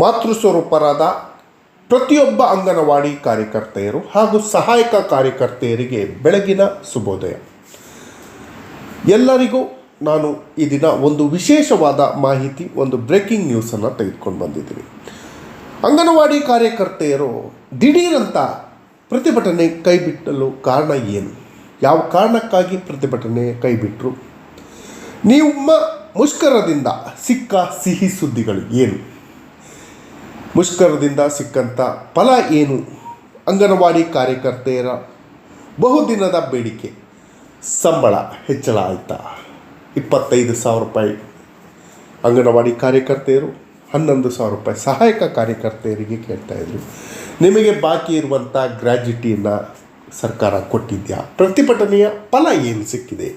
ಮಾತೃ ಸ್ವರೂಪರಾದ ಪ್ರತಿಯೊಬ್ಬ ಅಂಗನವಾಡಿ ಕಾರ್ಯಕರ್ತೆಯರು ಹಾಗೂ ಸಹಾಯಕ ಕಾರ್ಯಕರ್ತೆಯರಿಗೆ ಬೆಳಗಿನ ಶುಭೋದಯ. ಎಲ್ಲರಿಗೂ ನಾನು ಈ ದಿನ ಒಂದು ವಿಶೇಷವಾದ ಮಾಹಿತಿ, ಒಂದು ಬ್ರೇಕಿಂಗ್ ನ್ಯೂಸನ್ನು ತೆಗೆದುಕೊಂಡು ಬಂದಿದ್ದೀನಿ ಅಂಗನವಾಡಿ ಕಾರ್ಯಕರ್ತೆಯರು ದಿಢೀರಂತ ಪ್ರತಿಭಟನೆ ಕೈಬಿಟ್ಟಲು ಕಾರಣ ಏನು? ಯಾವ ಕಾರಣಕ್ಕಾಗಿ ಪ್ರತಿಭಟನೆ ಕೈಬಿಟ್ಟರು ನಿಮ್ಮ ಮುಷ್ಕರದಿಂದ ಸಿಕ್ಕ ಸಿಹಿ ಸುದ್ದಿಗಳು ಏನು? ಮುಷ್ಕರದಿಂದ ಸಿಕ್ಕಂಥ ಫಲ ಏನು? ಅಂಗನವಾಡಿ ಕಾರ್ಯಕರ್ತೆಯರ ಬಹುದಿನದ ಬೇಡಿಕೆ. ಸಂಬಳ ಹೆಚ್ಚಳ ಆಯಿತಾ ಇಪ್ಪತ್ತೈದು ಸಾವಿರ ರೂಪಾಯಿ. ಅಂಗನವಾಡಿ ಕಾರ್ಯಕರ್ತೆಯರು ಹನ್ನೊಂದು ಸಾವಿರ ರೂಪಾಯಿ. ಸಹಾಯಕ ಕಾರ್ಯಕರ್ತೆಯರಿಗೆ ಕೇಳ್ತಾಯಿದ್ರು ನಿಮಗೆ ಬಾಕಿ ಇರುವಂಥ ಗ್ರ್ಯಾಜುಟಿಯನ್ನು ಸರ್ಕಾರ ಕೊಟ್ಟಿದ್ಯಾ? ಪ್ರತಿಭಟನೆಯ ಫಲ ಏನು ಸಿಕ್ಕಿದೆ?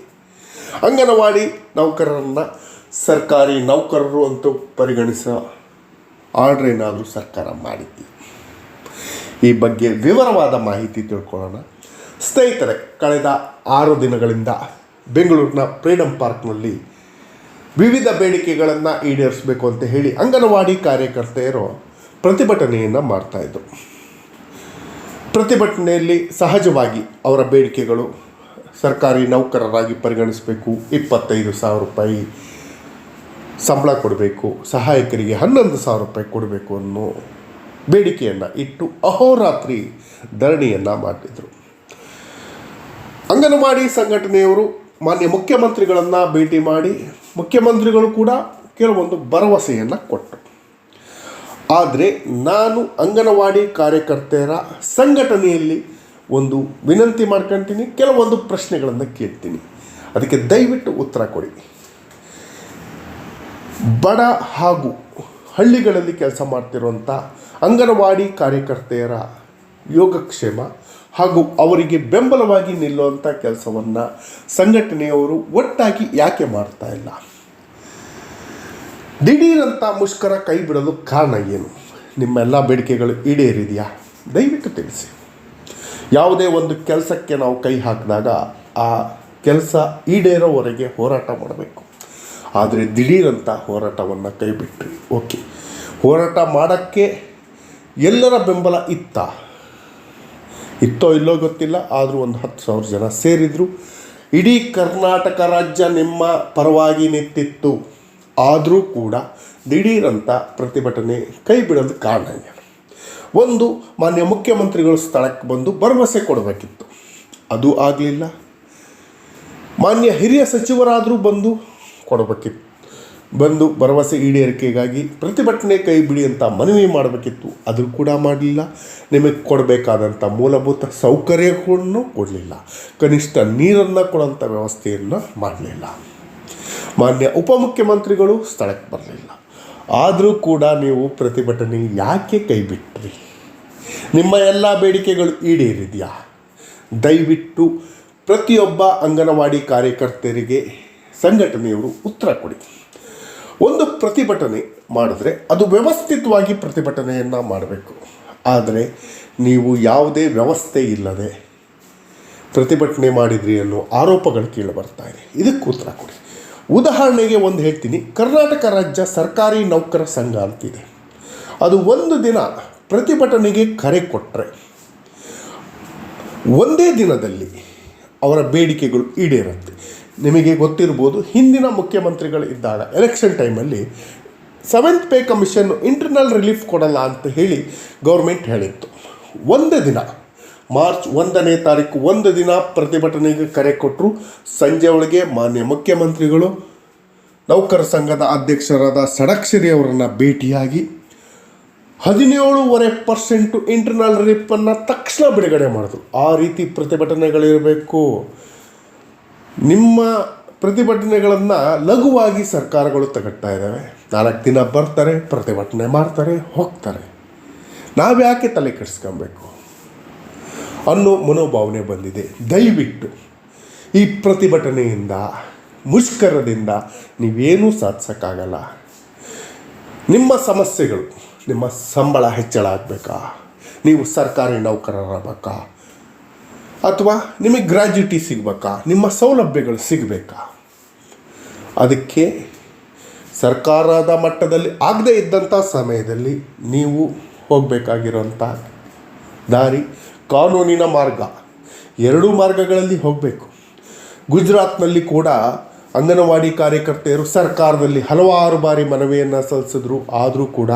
ಅಂಗನವಾಡಿ ನೌಕರರನ್ನು ಸರ್ಕಾರಿ ನೌಕರರು ಅಂತೂ ಪರಿಗಣಿಸೋ ಆರ್ಡ್ರ್ ಏನಾದರೂ ಸರ್ಕಾರ ಮಾಡಿದ್ದೆ ಈ ಬಗ್ಗೆ ವಿವರವಾದ ಮಾಹಿತಿ ತಿಳ್ಕೊಳ್ಳೋಣ. ಸ್ನೇಹಿತರೆ, ಕಳೆದ ಆರು ದಿನಗಳಿಂದ ಬೆಂಗಳೂರಿನ ಫ್ರೀಡಮ್ ಪಾರ್ಕ್ನಲ್ಲಿ ವಿವಿಧ ಬೇಡಿಕೆಗಳನ್ನು ಈಡೇರಿಸಬೇಕು ಅಂತ ಹೇಳಿ ಅಂಗನವಾಡಿ ಕಾರ್ಯಕರ್ತೆಯರು ಪ್ರತಿಭಟನೆಯನ್ನು ಮಾಡ್ತಾಯಿದ್ರು ಪ್ರತಿಭಟನೆಯಲ್ಲಿ ಸಹಜವಾಗಿ ಅವರ ಬೇಡಿಕೆಗಳು ಸರ್ಕಾರಿ ನೌಕರರಾಗಿ ಪರಿಗಣಿಸಬೇಕು, ಇಪ್ಪತ್ತೈದು ಸಾವಿರ ರೂಪಾಯಿ ಸಂಬಳ ಕೊಡಬೇಕು, ಸಹಾಯಕರಿಗೆ ಹನ್ನೊಂದು ಸಾವಿರ ರೂಪಾಯಿ ಕೊಡಬೇಕು ಅನ್ನೋ ಬೇಡಿಕೆಯನ್ನು ಇಟ್ಟು ಅಹೋರಾತ್ರಿ ಧರಣಿಯನ್ನು ಮಾಡಿದರು ಅಂಗನವಾಡಿ ಸಂಘಟನೆಯವರು ಮಾನ್ಯ ಮುಖ್ಯಮಂತ್ರಿಗಳನ್ನು ಭೇಟಿ ಮಾಡಿ, ಮುಖ್ಯಮಂತ್ರಿಗಳು ಕೂಡ ಕೆಲವೊಂದು ಭರವಸೆಯನ್ನು ಕೊಟ್ಟರು. ಆದರೆ ನಾನು ಅಂಗನವಾಡಿ ಕಾರ್ಯಕರ್ತೆಯರ ಸಂಘಟನೆಯಲ್ಲಿ ಒಂದು ವಿನಂತಿ ಮಾಡ್ಕೊತೀನಿ, ಕೆಲವೊಂದು ಪ್ರಶ್ನೆಗಳನ್ನು ಕೇಳ್ತೀನಿ. ಅದಕ್ಕೆ ದಯವಿಟ್ಟು ಉತ್ತರ ಕೊಡಿ. ಬಡ ಹಾಗೂ ಹಳ್ಳಿಗಳಲ್ಲಿ ಕೆಲಸ ಮಾಡ್ತಿರುವಂಥ ಅಂಗನವಾಡಿ ಕಾರ್ಯಕರ್ತೆಯರ ಯೋಗಕ್ಷೇಮ ಹಾಗೂ ಅವರಿಗೆ ಬೆಂಬಲವಾಗಿ ನಿಲ್ಲುವಂಥ ಕೆಲಸವನ್ನು ಸಂಘಟನೆಯವರು ಒಟ್ಟಾಗಿ ಯಾಕೆ ಮಾಡ್ತಾ ಇಲ್ಲ? ದಿಢೀರಂಥ ಮುಷ್ಕರ ಕೈ ಬಿಡಲು ಕಾರಣ ಏನು? ನಿಮ್ಮೆಲ್ಲ ಬೇಡಿಕೆಗಳು ಈಡೇರಿದೆಯಾ? ದಯವಿಟ್ಟು ತಿಳಿಸಿ. ಯಾವುದೇ ಒಂದು ಕೆಲಸಕ್ಕೆ ನಾವು ಕೈ ಹಾಕಿದಾಗ ಆ ಕೆಲಸ ಈಡೇರೋವರೆಗೆ ಹೋರಾಟ ಮಾಡಬೇಕು. ಆದರೆ ದಿಢೀರಂತ ಹೋರಾಟವನ್ನು ಕೈಬಿಟ್ರಿ. ಓಕೆ ಹೋರಾಟ ಮಾಡೋಕ್ಕೆ ಎಲ್ಲರ ಬೆಂಬಲ ಇತ್ತ? ಇತ್ತೋ ಇಲ್ಲೋ ಗೊತ್ತಿಲ್ಲ, ಆದರೂ ಒಂದು ಹತ್ತು ಸಾವಿರ ಜನ ಸೇರಿದರು. ಇಡೀ ಕರ್ನಾಟಕ ರಾಜ್ಯ ನಿಮ್ಮ ಪರವಾಗಿ ನಿಂತಿತ್ತು. ಆದರೂ ಕೂಡ ದಿಢೀರಂತ ಪ್ರತಿಭಟನೆ ಕೈ ಬಿಡೋದು ಕಾರಣ ಒಂದು, ಮಾನ್ಯ ಮುಖ್ಯಮಂತ್ರಿಗಳು ಸ್ಥಳಕ್ಕೆ ಬಂದು ಭರವಸೆ ಕೊಡಬೇಕಿತ್ತು. ಅದು ಆಗಲಿಲ್ಲ. ಮಾನ್ಯ ಹಿರಿಯ ಸಚಿವರಾದರೂ ಬಂದು ಕೊಡಬೇಕಿತ್ತು. ಬಂದು ಭರವಸೆ ಈಡೇರಿಕೆಗಾಗಿ ಪ್ರತಿಭಟನೆ ಕೈ ಬಿಡಿ ಅಂತ ಮನವಿ ಮಾಡಬೇಕಿತ್ತು. ಅದು ಕೂಡ ಮಾಡಲಿಲ್ಲ ನಿಮಗೆ ಕೊಡಬೇಕಾದಂಥ ಮೂಲಭೂತ ಸೌಕರ್ಯಗಳನ್ನು ಕೊಡಲಿಲ್ಲ. ಕನಿಷ್ಠ ನೀರನ್ನು ಕೊಡೋಂಥ ವ್ಯವಸ್ಥೆಯನ್ನು ಮಾಡಲಿಲ್ಲ. ಮಾನ್ಯ ಉಪಮುಖ್ಯಮಂತ್ರಿಗಳು ಸ್ಥಳಕ್ಕೆ ಬರಲಿಲ್ಲ. ಆದರೂ ಕೂಡ ನೀವು ಪ್ರತಿಭಟನೆ ಯಾಕೆ ಕೈ ಬಿಟ್ರಿ? ನಿಮ್ಮ ಎಲ್ಲ ಬೇಡಿಕೆಗಳು ಈಡೇರಿದೆಯಾ? ದಯವಿಟ್ಟು ಪ್ರತಿಯೊಬ್ಬ ಅಂಗನವಾಡಿ ಕಾರ್ಯಕರ್ತೆಯರಿಗೆ ಸಂಘಟನೆಯವರು ಉತ್ತರ ಕೊಡಿ. ಒಂದು ಪ್ರತಿಭಟನೆ ಮಾಡಿದ್ರೆ ಅದು ವ್ಯವಸ್ಥಿತವಾಗಿ ಪ್ರತಿಭಟನೆಯನ್ನು ಮಾಡಬೇಕು. ಆದರೆ ನೀವು ಯಾವುದೇ ವ್ಯವಸ್ಥೆ ಇಲ್ಲದೆ ಪ್ರತಿಭಟನೆ ಮಾಡಿದ್ರಿ ಅನ್ನೋ ಆರೋಪಗಳು ಕೇಳಿ ಬರ್ತಾ ಇದೆ. ಇದಕ್ಕೆ ಉತ್ತರ ಕೊಡಿ. ಉದಾಹರಣೆಗೆ ಒಂದು ಹೇಳ್ತೀನಿ. ಕರ್ನಾಟಕ ರಾಜ್ಯ ಸರ್ಕಾರಿ ನೌಕರ ಸಂಘ ಅಂತಿದೆ. ಅದು ಒಂದು ದಿನ ಪ್ರತಿಭಟನೆಗೆ ಕರೆ ಕೊಟ್ಟರೆ ಒಂದೇ ದಿನದಲ್ಲಿ ಅವರ ಬೇಡಿಕೆಗಳು ಈಡೇರುತ್ತೆ. ನಿಮಗೆ ಗೊತ್ತಿರ್ಬೋದು ಹಿಂದಿನ ಮುಖ್ಯಮಂತ್ರಿಗಳು ಇದ್ದಾಗ ಎಲೆಕ್ಷನ್ ಟೈಮಲ್ಲಿ seventh pay commission internal relief ಕೊಡಲ್ಲ ಅಂತ ಹೇಳಿ ಗೌರ್ಮೆಂಟ್ ಹೇಳಿತ್ತು. ಒಂದೇ ದಿನ, ಮಾರ್ಚ್ ಒಂದನೇ ತಾರೀಕು ಒಂದು ದಿನ ಪ್ರತಿಭಟನೆಗೆ ಕರೆ ಕೊಟ್ಟರು ಸಂಜೆ ಒಳಗೆ ಮಾನ್ಯ ಮುಖ್ಯಮಂತ್ರಿಗಳು, ನೌಕರ ಸಂಘದ ಅಧ್ಯಕ್ಷರಾದ ಸಡಕ್ಷರಿ ಅವರನ್ನು ಭೇಟಿಯಾಗಿ ಹದಿನೇಳುವರೆ ಪರ್ಸೆಂಟು ಇಂಟರ್ನಲ್ ರಿಲೀಫನ್ನು ತಕ್ಷಣ ಬಿಡುಗಡೆ ಮಾಡಿದ್ರು. ಆ ರೀತಿ ಪ್ರತಿಭಟನೆಗಳಿರಬೇಕು. ನಿಮ್ಮ ಪ್ರತಿಭಟನೆಗಳನ್ನು ಲಘುವಾಗಿ ಸರ್ಕಾರಗಳು ತಗೊಳ್ತಾ ಇದ್ದಾವೆ. ನಾಲ್ಕು ದಿನ ಬರ್ತಾರೆ, ಪ್ರತಿಭಟನೆ ಮಾಡ್ತಾರೆ, ಹೋಗ್ತಾರೆ. ನಾವು ಯಾಕೆ ತಲೆ ಕೆಡಿಸ್ಕೊಬೇಕು? ಅನ್ನೋ ಮನೋಭಾವನೆ ಬಂದಿದೆ. ದಯವಿಟ್ಟು ಈ ಪ್ರತಿಭಟನೆಯಿಂದ, ಮುಷ್ಕರದಿಂದ ನೀವೇನೂ ಸಾಧಿಸೋಕ್ಕಾಗಲ್ಲ. ನಿಮ್ಮ ಸಮಸ್ಯೆಗಳು, ನಿಮ್ಮ ಸಂಬಳ ಹೆಚ್ಚಳ ಆಗಬೇಕಾ? ನೀವು ಸರ್ಕಾರಿ ನೌಕರರಾಗಬೇಕಾ? ಅಥವಾ ನಿಮಗೆ ಗ್ರ್ಯಾಜ್ಯುಟಿ ಸಿಗಬೇಕಾ? ನಿಮ್ಮ ಸೌಲಭ್ಯಗಳು ಸಿಗಬೇಕಾ? ಅದಕ್ಕೆ ಸರ್ಕಾರದ ಮಟ್ಟದಲ್ಲಿ ಆಗದೇ ಇದ್ದಂಥ ಸಮಯದಲ್ಲಿ ನೀವು ಹೋಗಬೇಕಾಗಿರೋಂಥ ದಾರಿ ಕಾನೂನಿನ ಮಾರ್ಗ. ಎರಡೂ ಮಾರ್ಗಗಳಲ್ಲಿ ಹೋಗಬೇಕು. ಗುಜರಾತ್ನಲ್ಲಿ ಕೂಡ ಅಂಗನವಾಡಿ ಕಾರ್ಯಕರ್ತೆಯರು ಸರ್ಕಾರದಲ್ಲಿ ಹಲವಾರು ಬಾರಿ ಮನವಿಯನ್ನು ಸಲ್ಲಿಸಿದ್ರು. ಆದರೂ ಕೂಡ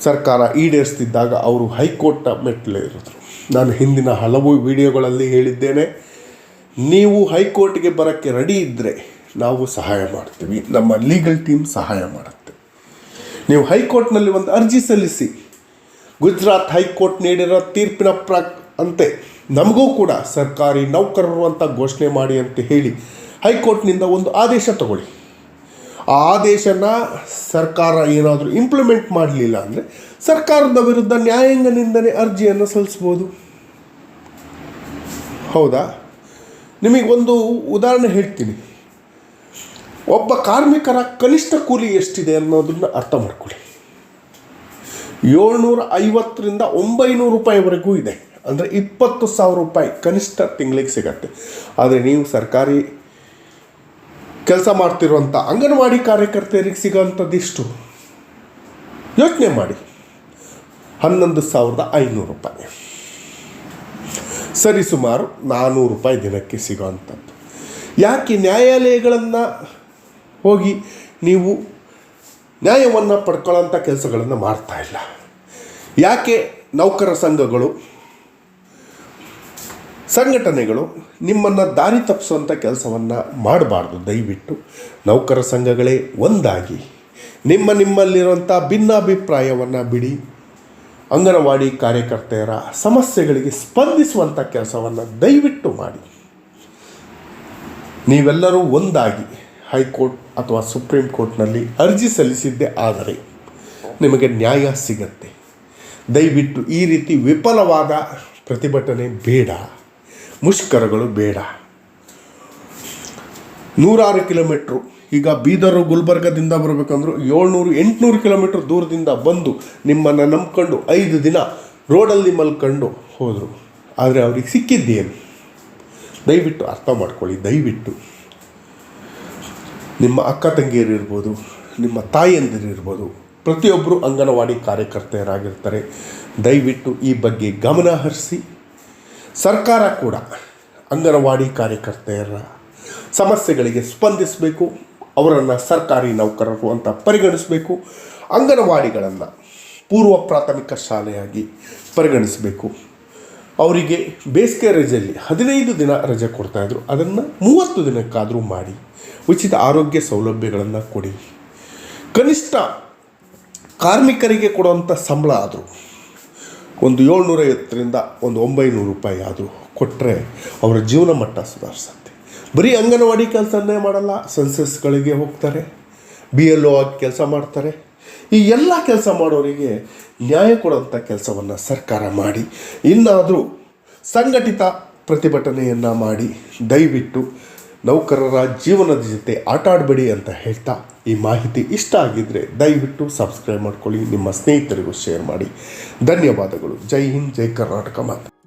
ಸರ್ಕಾರ ಈಡೇರಿಸ್ತಿದ್ದಾಗ ಅವರು ಹೈಕೋರ್ಟ್ನ ಮೆಟ್ಟಲೇರಿದ್ರು. ನಾನು ಹಿಂದಿನ ಹಲವು ವಿಡಿಯೋಗಳಲ್ಲಿ ಹೇಳಿದ್ದೇನೆ, ನೀವು ಹೈಕೋರ್ಟ್ಗೆ ಬರೋಕ್ಕೆ ರೆಡಿ ಇದ್ದರೆ ನಾವು ಸಹಾಯ ಮಾಡ್ತೀವಿ. ನಮ್ಮ ಲೀಗಲ್ ಟೀಮ್ ಸಹಾಯ ಮಾಡುತ್ತೆ. ನೀವು ಹೈಕೋರ್ಟ್ನಲ್ಲಿ ಒಂದು ಅರ್ಜಿ ಸಲ್ಲಿಸಿ, ಗುಜರಾತ್ ಹೈಕೋರ್ಟ್ ನೀಡಿರೋ ತೀರ್ಪಿನ ಪ್ರ ಅಂತೆ ನಮಗೂ ಕೂಡ ಸರ್ಕಾರಿ ನೌಕರರು ಅಂತ ಘೋಷಣೆ ಮಾಡಿ ಅಂತ ಹೇಳಿ ಹೈಕೋರ್ಟ್ನಿಂದ ಒಂದು ಆದೇಶ ತಗೊಳ್ಳಿ. ಆ ಆದೇಶನ ಸರ್ಕಾರ ಏನಾದರೂ ಇಂಪ್ಲಿಮೆಂಟ್ ಮಾಡಲಿಲ್ಲ ಅಂದರೆ ಸರ್ಕಾರದ ವಿರುದ್ಧ ನ್ಯಾಯಾಂಗ ನಿಂದನೆ ಅರ್ಜಿಯನ್ನು ಸಲ್ಲಿಸ್ಬೋದು. ಹೌದಾ? ನಿಮಗೆ ಒಂದು ಉದಾಹರಣೆ ಹೇಳ್ತೀನಿ. ಒಬ್ಬ ಕಾರ್ಮಿಕರ ಕನಿಷ್ಠ ಕೂಲಿ ಎಷ್ಟಿದೆ ಅನ್ನೋದನ್ನು ಅರ್ಥ ಮಾಡ್ಕೊಳ್ಳಿ. ಏಳ್ನೂರ ಐವತ್ತರಿಂದ ಒಂಬೈನೂರು ರೂಪಾಯಿವರೆಗೂ ಇದೆ. ಅಂದರೆ ಇಪ್ಪತ್ತು ಸಾವಿರ ರೂಪಾಯಿ ಕನಿಷ್ಠ ತಿಂಗಳಿಗೆ ಸಿಗತ್ತೆ. ಆದರೆ ನೀವು ಸರ್ಕಾರಿ ಕೆಲಸ ಮಾಡ್ತಿರುವಂಥ ಅಂಗನವಾಡಿ ಕಾರ್ಯಕರ್ತೆಯರಿಗೆ ಸಿಗೋವಂಥದ್ದಿಷ್ಟು ಯೋಚನೆ ಮಾಡಿ. ಹನ್ನೊಂದು ಸಾವಿರದ ಐನೂರು ರೂಪಾಯಿ. ಸರಿ ಸುಮಾರು ನಾನ್ನೂರು ರೂಪಾಯಿ ದಿನಕ್ಕೆ ಸಿಗೋವಂಥದ್ದು ಯಾಕೆ ನ್ಯಾಯಾಲಯಗಳನ್ನು ಹೋಗಿ ನೀವು ನ್ಯಾಯವನ್ನು ಪಡ್ಕೊಳ್ಳೋಂಥ ಕೆಲಸಗಳನ್ನು ಮಾಡ್ತಾ ಇಲ್ಲ? ಯಾಕೆ ನೌಕರ ಸಂಘಗಳು ಸಂಘಟನೆಗಳು ನಿಮ್ಮನ್ನು ದಾರಿ ತಪ್ಪಿಸುವಂಥ ಕೆಲಸವನ್ನು ಮಾಡಬಾರ್ದು. ದಯವಿಟ್ಟು ನೌಕರ ಸಂಘಗಳೇ ಒಂದಾಗಿ. ನಿಮ್ಮ ನಿಮ್ಮಲ್ಲಿರುವಂಥ ಭಿನ್ನಾಭಿಪ್ರಾಯವನ್ನು ಬಿಡಿ. ಅಂಗನವಾಡಿ ಕಾರ್ಯಕರ್ತೆಯರ ಸಮಸ್ಯೆಗಳಿಗೆ ಸ್ಪಂದಿಸುವಂಥ ಕೆಲಸವನ್ನು ದಯವಿಟ್ಟು ಮಾಡಿ. ನೀವೆಲ್ಲರೂ ಒಂದಾಗಿ ಹೈಕೋರ್ಟ್ ಅಥವಾ ಸುಪ್ರೀಂ ಕೋರ್ಟ್ನಲ್ಲಿ ಅರ್ಜಿ ಸಲ್ಲಿಸಿದ್ದೇ ಆದರೆ ನಿಮಗೆ ನ್ಯಾಯ ಸಿಗತ್ತೆ. ದಯವಿಟ್ಟು ಈ ರೀತಿ ವಿಫಲವಾದ ಪ್ರತಿಭಟನೆ ಬೇಡ. ಮುಷ್ಕರಗಳು ಬೇಡ. ನೂರಾರು ಕಿಲೋಮೀಟ್ರು. ಈಗ ಬೀದರು ಗುಲ್ಬರ್ಗದಿಂದ ಬರಬೇಕಂದ್ರೂ ಏಳ್ನೂರು, ಎಂಟುನೂರು ಕಿಲೋಮೀಟ್ರ್ ದೂರದಿಂದ ಬಂದು ನಿಮ್ಮನ್ನು ನಂಬ್ಕೊಂಡು ಐದು ದಿನ ರೋಡಲ್ಲಿ ಮಲ್ಕೊಂಡು ಹೋದರು. ಆದರೆ ಅವ್ರಿಗೆ ಸಿಕ್ಕಿದ್ದೇನು? ದಯವಿಟ್ಟು ಅರ್ಥ ಮಾಡ್ಕೊಳ್ಳಿ, ದಯವಿಟ್ಟು. ನಿಮ್ಮ ಅಕ್ಕ ತಂಗಿಯರು ಇರ್ಬೋದು, ನಿಮ್ಮ ತಾಯಿಯಂದಿರು ಇರ್ಬೋದು ಪ್ರತಿಯೊಬ್ಬರು ಅಂಗನವಾಡಿ ಕಾರ್ಯಕರ್ತೆಯರಾಗಿರ್ತಾರೆ. ದಯವಿಟ್ಟು ಈ ಬಗ್ಗೆ ಗಮನ ಹರಿಸಿ. ಸರ್ಕಾರ ಕೂಡ ಅಂಗನವಾಡಿ ಕಾರ್ಯಕರ್ತೆಯರ ಸಮಸ್ಯೆಗಳಿಗೆ ಸ್ಪಂದಿಸಬೇಕು, ಅವರನ್ನು ಸರ್ಕಾರಿ ನೌಕರರು ಅಂತ ಪರಿಗಣಿಸಬೇಕು, ಅಂಗನವಾಡಿಗಳನ್ನು ಪೂರ್ವ ಪ್ರಾಥಮಿಕ ಶಾಲೆಯಾಗಿ ಪರಿಗಣಿಸಬೇಕು. ಅವರಿಗೆ ಬೇಸಿಗೆ ರಜೆಯಲ್ಲಿ ಹದಿನೈದು ದಿನ ರಜೆ ಕೊಡ್ತಾಯಿದ್ರು ಅದನ್ನು ಮೂವತ್ತು ದಿನಕ್ಕಾದರೂ ಮಾಡಿ ಉಚಿತ ಆರೋಗ್ಯ ಸೌಲಭ್ಯಗಳನ್ನು ಕೊಡಿ. ಕನಿಷ್ಠ ಕಾರ್ಮಿಕರಿಗೆ ಕೊಡುವಂಥ ಸಂಬಳ ಆದರೂ ಒಂದು ಏಳ್ನೂರೈವತ್ತರಿಂದ ಒಂದು ಒಂಬೈನೂರು ರೂಪಾಯಿ ಆದರೂ ಕೊಟ್ಟರೆ ಅವರ ಜೀವನ ಮಟ್ಟ ಸುಧಾರಿಸುತ್ತೆ. ಬರೀ ಅಂಗನವಾಡಿ ಕೆಲಸನೇ ಮಾಡಲ್ಲ, ಸೆನ್ಸಸ್ಗಳಿಗೆ ಹೋಗ್ತಾರೆ ಬಿ ಎಲ್ ಒ ಆಗಿ ಕೆಲಸ ಮಾಡ್ತಾರೆ. ಈ ಎಲ್ಲ ಕೆಲಸ ಮಾಡೋರಿಗೆ ನ್ಯಾಯ ಕೊಡೋಂಥ ಕೆಲಸವನ್ನು ಸರ್ಕಾರ ಮಾಡಿ, ಇನ್ನಾದರೂ ಸಂಘಟಿತ ಪ್ರತಿಭಟನೆಯನ್ನು ಮಾಡಿ ದಯವಿಟ್ಟು ನೌಕರರ ಜೀವನದ ಜೊತೆ ಆಟ ಆಡಬೇಡಿ ಅಂತ ಹೇಳ್ತಾ ಈ ಮಾಹಿತಿ ಇಷ್ಟ ಆಗಿದ್ದರೆ ದಯವಿಟ್ಟು ಸಬ್ಸ್ಕ್ರೈಬ್ ಮಾಡ್ಕೊಳ್ಳಿ, ನಿಮ್ಮ ಸ್ನೇಹಿತರಿಗೂ ಶೇರ್ ಮಾಡಿ. ಧನ್ಯವಾದಗಳು. ಜೈ ಹಿಂದ್, ಜೈ ಕರ್ನಾಟಕ ಮಾತು.